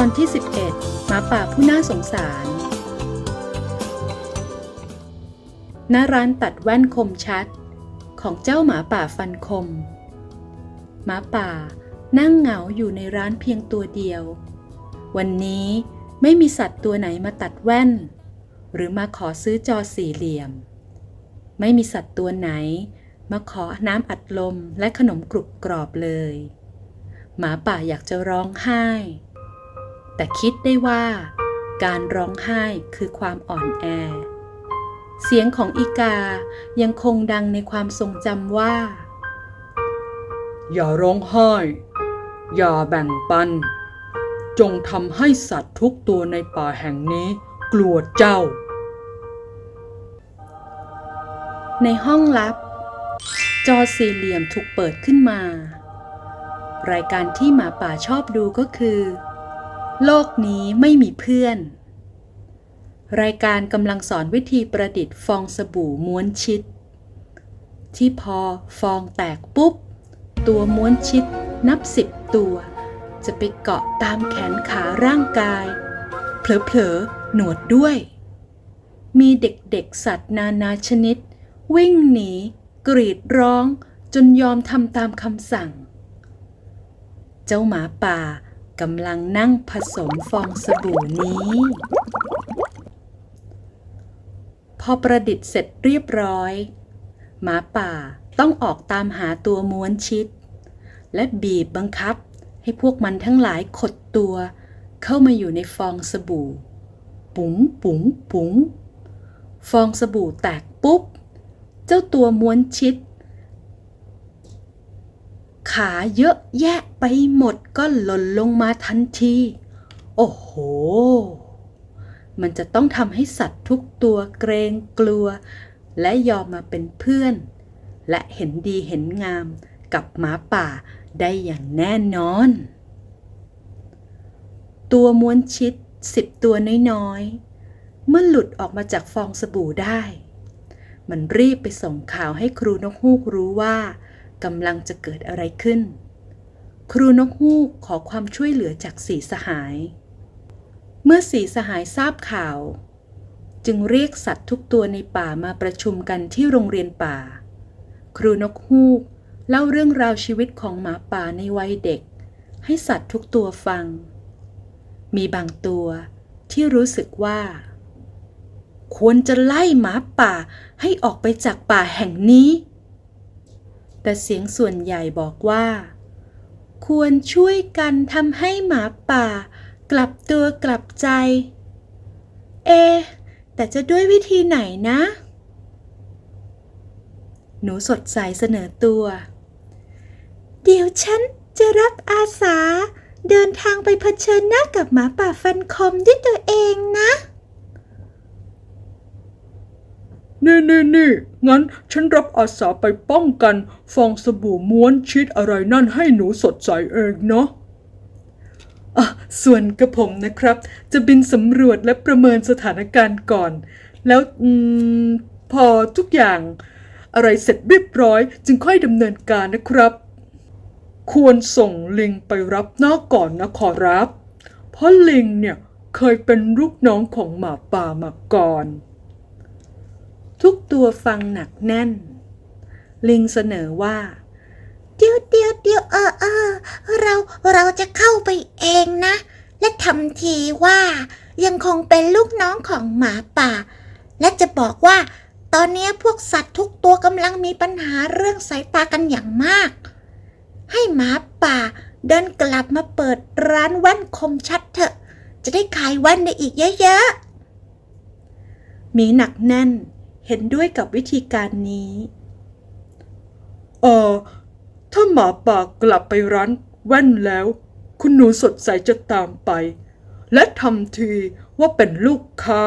ตอนที่ 11 หมาป่าผู้น่าสงสาร หน้าร้านตัดแว่นคมชัด ของเจ้าหมาป่าฟันคม หมาป่านั่งเหงาอยู่ในร้านเพียงตัวเดียว วันนี้ไม่มีสัตว์ตัวไหนมาตัดแว่น หรือมาขอซื้อจอสี่เหลี่ยม ไม่มีสัตว์ตัวไหน มาขอน้ำอัดลมและขนมกรุบกรอบเลย หมาป่าอยากจะร้องไห้ แต่คิดได้ว่า การร้องไห้คือความอ่อนแอ เสียงของอีกายังคงดังในความทรงจำว่า อย่าร้องไห้ อย่าแบ่งปัน จงทำให้สัตว์ทุกตัวในป่าแห่งนี้กลัวเจ้า ในห้องลับ จอสี่เหลี่ยมถูกเปิดขึ้นมา รายการที่หมาป่าชอบดูก็คือ โลกนี้ไม่มีเพื่อน รายการกำลังสอนวิธีประดิษฐ์ฟองสบู่ม้วนชิด ที่พอฟองแตกปุ๊บ ตัวม้วนชิดนับสิบตัว จะไปเกาะตามแขนขาร่างกาย เผลอๆ หนวดด้วย มีเด็กๆ สัตว์นานาชนิด วิ่งหนี กรีดร้อง จนยอมทำตามคำสั่ง เจ้าหมาป่า กำลังนั่งผสมฟองสบู่นี้ พอประดิษฐ์เสร็จเรียบร้อย หมาป่าต้องออกตามหาตัวม้วนชิด และบีบบังคับให้พวกมันทั้งหลายขดตัว เข้ามาอยู่ในฟองสบู่ ปุ๋งปุ๋งปุ๋งฟองสบู่แตกปุ๊บ เจ้าตัวม้วนชิด ขาเยอะแยะไปหมด ก็หล่นลงมาทันที โอ้โห มันจะต้องทำให้สัตว์ทุกตัวเกรงกลัว และยอมมาเป็นเพื่อน และเห็นดีเห็นงามกับหมาป่าได้อย่างแน่นอน ตัวม้วนชิดสิบตัวน้อยๆ เมื่อหลุดออกมาจากฟองสบู่ได้ มันรีบไปส่งข่าวให้ครูนกฮูกรู้ว่ากำลังจะเกิดอะไรขึ้น ครูนกฮูกขอความช่วยเหลือจากสีสหาย เมื่อสีสหายทราบข่าว จึงเรียกสัตว์ทุกตัวในป่ามาประชุมกันที่โรงเรียนป่า ครูนกฮูกเล่าเรื่องราวชีวิตของหมาป่าในวัยเด็ก ให้สัตว์ทุกตัวฟัง มีบางตัวที่รู้สึกว่า ควรจะไล่หมาป่าให้ออกไปจากป่าแห่งนี้ แต่เสียงส่วนใหญ่บอกว่า ควรช่วยกันทำให้หมาป่า กลับตัวกลับใจ เอ แต่จะด้วยวิธีไหนนะ หนูสดใสเสนอตัว เดี๋ยวฉันจะรับอาสา เดินทางไปเผชิญหน้ากับหมาป่าฟันคมด้วยตัวเองนะ นี่นี่นี่งั้นฉันรับอาสาไปป้องกันฟองสบู่ม้วนชิดอะไรนั่นให้หนูสดใสเองเนาะอะส่วนกระผมนะครับ จะบินสำรวจและประเมินสถานการณ์ก่อน แล้วอมพอทุกอย่าง อะไรเสร็จเรียบร้อยจึงค่อยดำเนินการนะครับ ควรส่งลิงไปรับหน้าก่อนนะขอรับ เพราะลิงเนี่ยเคยเป็นลูกน้องของหมาป่ามาก่อน ตัวฟังหนักแน่น ลิงเสนอว่า เดี๋ยวเดี๋ยวเดี๋ยวเออเออเราเราจะเข้าไปเองนะ และทำทีว่ายังคงเป็นลูกน้องของหมาป่า และจะบอกว่า ตอนนี้พวกสัตว์ทุกตัวกำลังมีปัญหาเรื่องสายตากันอย่างมาก ให้หมาป่าเดินกลับมาเปิดร้านแว่นคมชัดเถอะ จะได้ขายแว่นได้อีกเยอะๆหมีหนักแน่น เห็นด้วยกับวิธีการนี้ เออ ถ้าหมาป่ากลับไปร้านแว่นแล้ว คุณหนูสดใสจะตามไป และทำทีว่าเป็นลูกค้า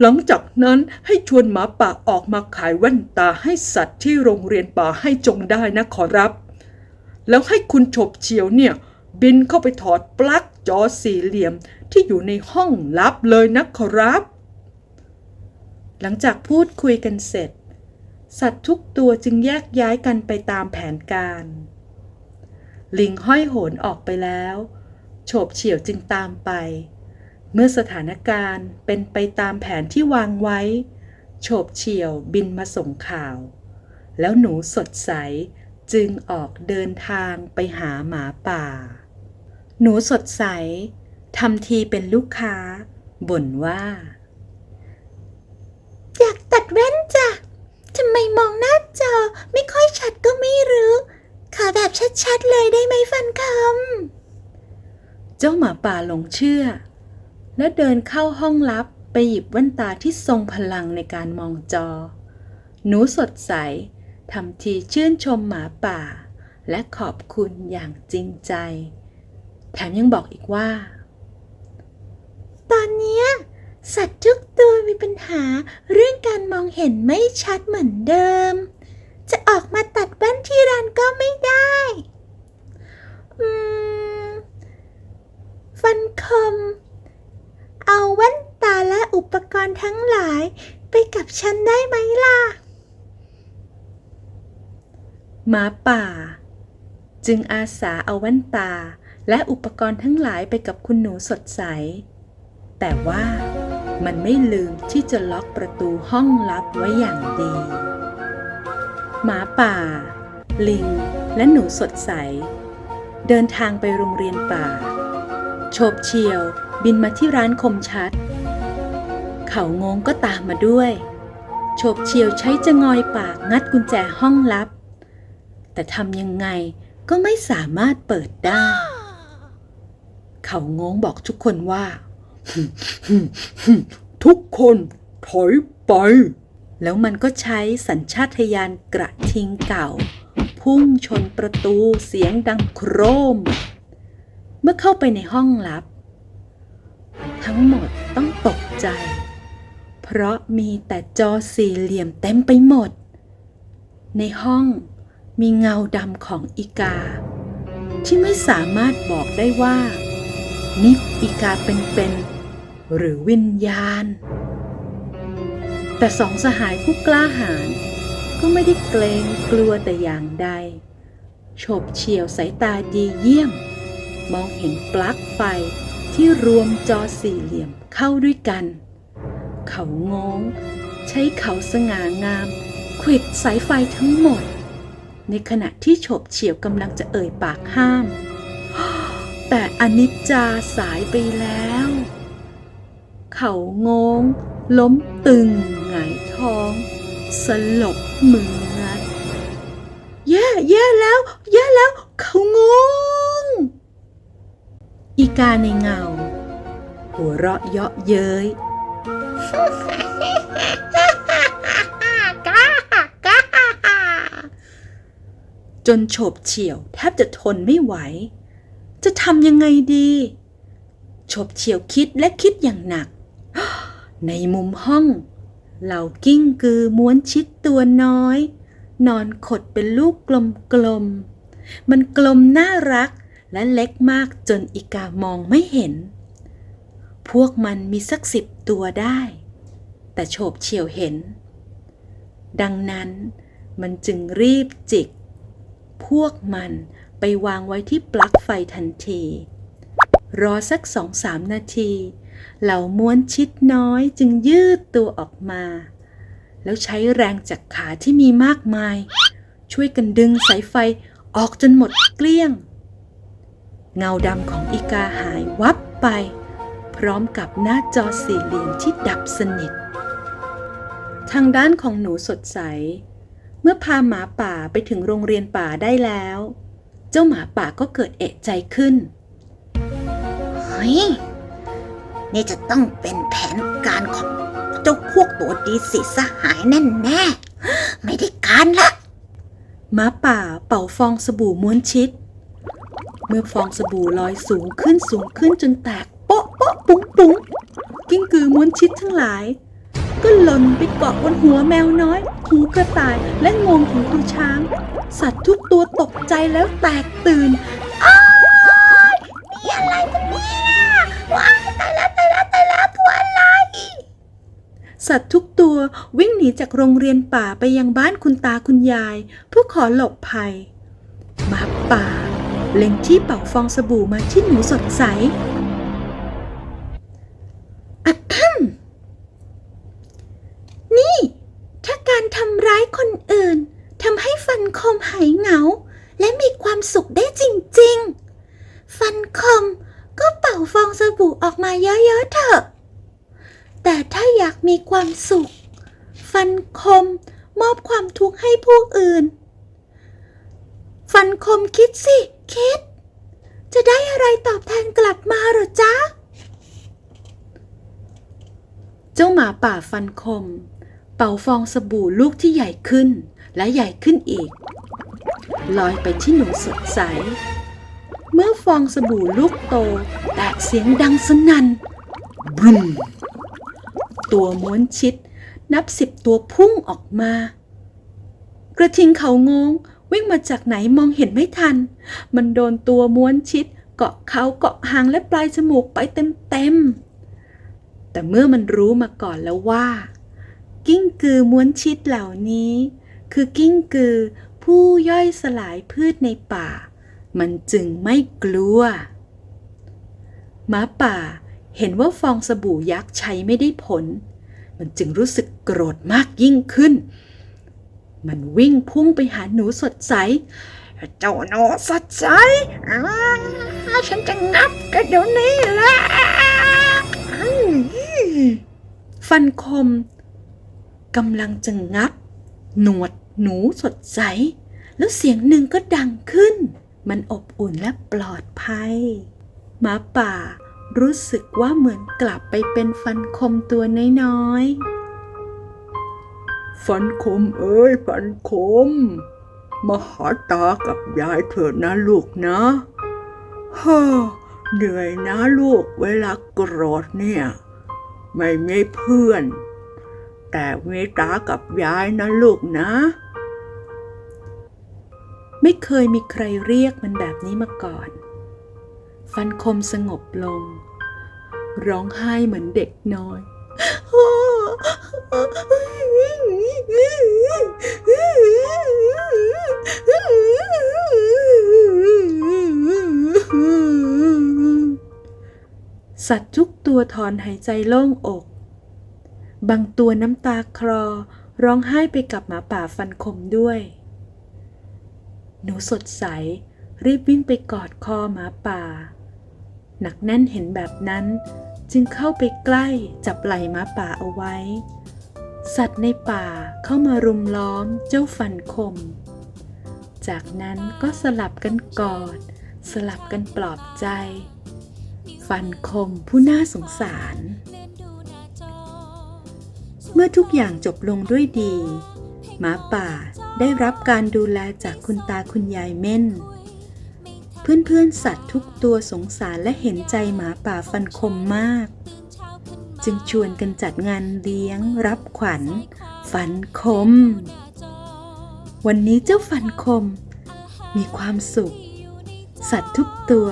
หลังจากนั้นให้ชวนหมาป่าออกมาขายแว่นตาให้สัตว์ที่โรงเรียนป่าให้จงได้นะขอรับ แล้วให้คุณฉบเฉียวเนี่ยบินเข้าไปถอดปลั๊กจอสี่เหลี่ยมที่อยู่ในห้องลับเลยนะขอรับ หลังจากพูดคุยกันเสร็จ สัตว์ทุกตัวจึงแยกย้ายกันไปตามแผนการ ลิงห้อยโหนออกไปแล้ว โฉบเฉี่ยวจึงตามไป เมื่อสถานการณ์เป็นไปตามแผนที่วางไว้ โฉบเฉี่ยวบินมาส่งข่าว แล้วหนูสดใสจึงออกเดินทางไปหาหมาป่า หนูสดใสทำทีเป็นลูกค้าบ่นว่า แว่นจ้ะทำไมมองหน้าจอ ไม่ค่อยชัดก็ไม่รู้ ขอแบบชัดๆเลยได้ไหมฟันคเจ้าหมาป่าหลงเชื่อ และเดินเข้าห้องลับไปหยิบแว่นตาที่ทรงพลังในการมองจอ หนูสดใสทำทีชื่นชมหมาป่า และขอบคุณอย่างจริงใจ แถมยังบอกอีกว่าำตอนเนี้ย สัตว์ทุกตัวมีปัญหาเรื่องการมองเห็นไม่ชัดเหมือนเดิม จะออกมาตัดแว่นที่ร้านก็ไม่ได้ อืม ฟันคม เอาแว่นตาและอุปกรณ์ทั้งหลายไปกับฉันได้ไหมล่ะ หมาป่า จึงอาสาเอาแว่นตาและอุปกรณ์ทั้งหลายไปกับคุณหนูสดใส แต่ว่า มันไม่ลืมที่จะล็อกประตูห้องลับไว้อย่างดี หมาป่า ลิง และหนูสดใส เดินทางไปโรงเรียนป่า โฉบเฉียวบินมาที่ร้านคมชัด เขางงก็ตามมาด้วย โฉบเฉียวใช้จะงอยปากงัดกุญแจห้องลับ แต่ทำยังไงก็ไม่สามารถเปิดได้ เขางงบอกทุกคนว่า ทุกคนถอยไป แล้วมันก็ใช้สัญชาตญาณกระทิงเก่า พุ่งชนประตูเสียงดังโครม เมื่อเข้าไปในห้องลับ ทั้งหมดต้องตกใจ เพราะมีแต่จอสี่เหลี่ยมเต็มไปหมด ในห้องมีเงาดำของอีกา ที่ไม่สามารถบอกได้ว่า นี่อีกาเป็นๆหรือวิญญาณ แต่สองสหายผู้กล้าหาญก็ไม่ได้เกรงกลัวแต่อย่างใดโฉบเฉี่ยวสายตาดีเยี่ยม มองเห็นปลั๊กไฟที่รวมจอสี่เหลี่ยมเข้าด้วยกัน เขางง ใช้เขาสง่างามขวิดสายไฟทั้งหมด ในขณะที่โฉบเฉี่ยวกำลังจะเอ่ยปากห้าม แต่อนิจจาสายไปแล้ว เขางง ล้มตึงหงายท้อง สลบเหมือนแย่แย่แล้ว แย่แล้ว เขางง อีกาในเงา หัวเราะเยาะเย้ยจนโฉบเฉี่ยวแทบจะทนไม่ไหว จะทำยังไงดีโฉบเฉี่ยวคิดและคิดอย่างหนัก ในมุมห้อง เหล่ากิ้งกือม้วนชิดตัวน้อย นอนขดเป็นลูกกลมๆ มันกลมน่ารักและเล็กมากจนอีกามองไม่เห็น พวกมันมีสักสิบตัวได้ แต่โฉบเฉี่ยวเห็น ดังนั้นมันจึงรีบจิก พวกมัน ไปวางไว้ที่ปลั๊กไฟทันที รอสักสองสามนาที เหล่าม้วนชิดน้อยจึงยืดตัวออกมา แล้วใช้แรงจากขาที่มีมากมาย ช่วยกันดึงสายไฟออกจนหมดเกลี้ยง เงาดำของอีกาหายวับไป พร้อมกับหน้าจอสี่เหลี่ยมที่ดับสนิท ทางด้านของหนูสดใส เมื่อพาหมาป่าไปถึงโรงเรียนป่าได้แล้ว เจ้าหมาป่าก็เกิดเอะใจขึ้น เฮ้ย นี่จะต้องเป็นแผนการของเจ้าพวกตัวดีสิสหายแน่แน่ๆไม่ได้การละหมาป่าเป่าฟองสบู่ม้วนชิด เมื่อฟองสบู่ลอยสูงขึ้นสูงขึ้นจนแตกโป๊ะโป๊ะปุ้งปุ้งกิ้งกือม้วนชิดทั้งหลาย ก็หล่นไปเกาะบนหัวแมวน้อย หูกระต่ายและงวงของคุณช้าง สัตว์ทุกตัวตกใจแล้วแตกตื่นมีอะไรกันเนี่ยว้ายตายแล้วตายแล้วตายแล้วตัวอะไร สัตว์ทุกตัววิ่งหนีจากโรงเรียนป่าไปยังบ้านคุณตาคุณยายเพื่อขอหลบภัยหมาป่า เล็งที่เป่าฟองสบู่มาที่หนูสดใสอะคัมนี่ ถ้าการทำร้ายคนอื่นทำให้ฟันคมหายเหงา และมีความสุขได้จริงๆ ฟันคมก็เป่าฟองสบู่ออกมาเยอะๆเถอะ แต่ถ้าอยากมี ความสุข ฟันคมมอบความทุกข์ให้ผู้อื่น ฟันคมคิดสิ คิด จะได้อะไรตอบแทนกลับมาหรอจ๊ะ เจ้าหมาป่าฟันคม เป่าฟองสบู่ลูกที่ใหญ่ขึ้นและใหญ่ขึ้นอีก ลอยไปที่หนูสดใส เมื่อฟองสบู่ลูกโตแตกเสียงดังสนั่นบรึม ตัวม้วนชิด นับสิบตัวพุ่งออกมา กระทิงเขางง วิ่งมาจากไหนมองเห็นไม่ทัน มันโดนตัวม้วนชิด เกาะเขาเกาะหางและปลายจมูกไปเต็มๆ แต่เมื่อมันรู้มาก่อนแล้วว่า กิ้งกือม้วนชิดเหล่านี้ คือกิ้งกือผู้ย่อยสลายพืชในป่า มันจึงไม่กลัวหมาป่า เห็นว่าฟองสบู่ยักษ์ใช้ไม่ได้ผล มันจึงรู้สึกโกรธมากยิ่งขึ้น มันวิ่งพุ่งไปหาหนูสดใส เจ้าหนูสดใส ฉันจะงับกันเดี๋ยวนี้แหละฟันคมกำลังจะงับ หนวดหนูสดใส แล้วเสียงหนึ่งก็ดังขึ้น มันอบอุ่นและปลอดภัยหมาป่า รู้สึกว่าเหมือนกลับไปเป็นฟันคมตัวน้อยๆ ฟันคมเอ้ยฟันคม มาหาตากับยายเถิดนะลูกนะฮ่าเหนื่อยนะลูกเวลาโกรธเนี่ย ไม่มีเพื่อน แต่มีตากับยายนะลูกนะ ไม่เคยมีใครเรียกมันแบบนี้มาก่อน ฟันคมสงบลง ร้องไห้เหมือนเด็กน้อย สัตว์ทุกตัวถอนหายใจโล่งอก บางตัวน้ำตาคลอร้องไห้ไปกับหมาป่าฟันคมด้วย หนูสดใส รีบวิ่งไปกอดคอหมาป่า หนักแน่นเห็นแบบนั้น จึงเข้าไปใกล้จับไหล่หมาป่าเอาไว้ สัตว์ในป่าเข้ามารุมล้อมเจ้าฟันคม จากนั้นก็สลับกันกอด สลับกันปลอบใจ ฟันคมผู้น่าสงสาร เมื่อทุกอย่างจบลงด้วยดีหมาป่าได้รับการดูแลจากคุณตาคุณยายเม่น เพื่อนๆสัตว์ทุกตัวสงสารและเห็นใจหมาป่าฟันคมมาก จึงชวนกันจัดงานเลี้ยงรับขวัญ ฟันคม วันนี้เจ้าฟันคม มีความสุข สัตว์ทุกตัว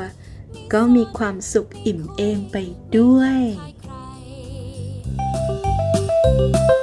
ก็มีความสุขอิ่มเอมไปด้วยใคร